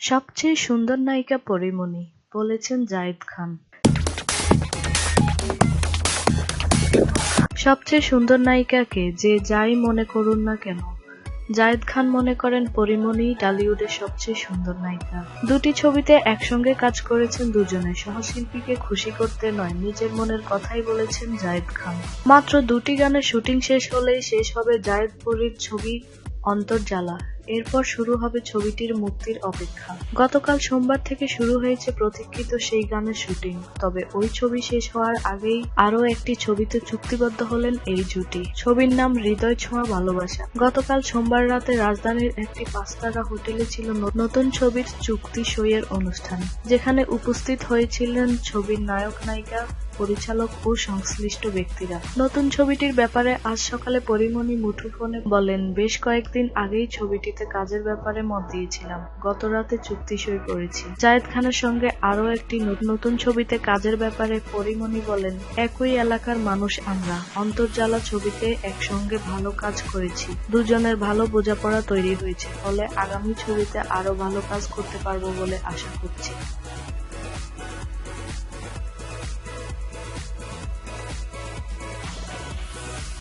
সবচেয়ে সুন্দর নায়িকা পরীমণি, বলেছেন জায়েদ খান। সবচেয়ে সুন্দর নায়িকাকে যে যাই মনে করুন না কেন, জায়েদ খান মনে করেন পরীমণিই টলিউডের সবচেয়ে সুন্দর নায়িকা। দুটি ছবিতে একসঙ্গে কাজ করেছেন দুজনে, সহশিল্পীকে খুশি করতে নয় নিজের মনের কথাই বলেছেন জায়েদ খান। মাত্র দুটি গানের শুটিং শেষ হলেই শেষ হবে জায়েদ পরীর ছবি অন্তর্জালা, এরপর শুরু হবে ছবিটির মুক্তির অপেক্ষা। গতকাল সোমবার থেকে শুরু হয়েছে প্রতীক্ষিত সেই গানের শুটিং, তবে ওই ছবি শেষ হওয়ার আগেই আরও একটি ছবিতে চুক্তিবদ্ধ হলেন এই জুটি। ছবির নাম হৃদয় ছোঁয়া ভালোবাসা। গতকাল সোমবার রাতে রাজধানীর একটি পাঁচতারা হোটেলে ছিল নতুন ছবির চুক্তি সইয়ের অনুষ্ঠান, যেখানে উপস্থিত হয়েছিলেন ছবির নায়ক-নায়িকা, পরিচালক ও সংশ্লিষ্ট ব্যক্তিরা। নতুন ছবিটির ব্যাপারে আজ সকালে পরীমণি মুঠোফোনে বলেন বেশ কয়েকদিন আগেই ছবিটিতে কাজের ব্যাপারে মত দিয়েছিলাম, গত রাতে চুক্তি সই করেছি। জায়েদ খানের সঙ্গে আরও একটি নতুন ছবিতে কাজের ব্যাপারে পরীমণি বলেন একই এলাকার মানুষ আমরা, অন্তর্জালা ছবিতে একসঙ্গে ভালো কাজ করেছি, দুজনের ভালো বোঝাপড়া তৈরি হয়েছে, ফলে আগামী ছবিতে আরও ভালো কাজ করতে পারব বলে আশা করছি।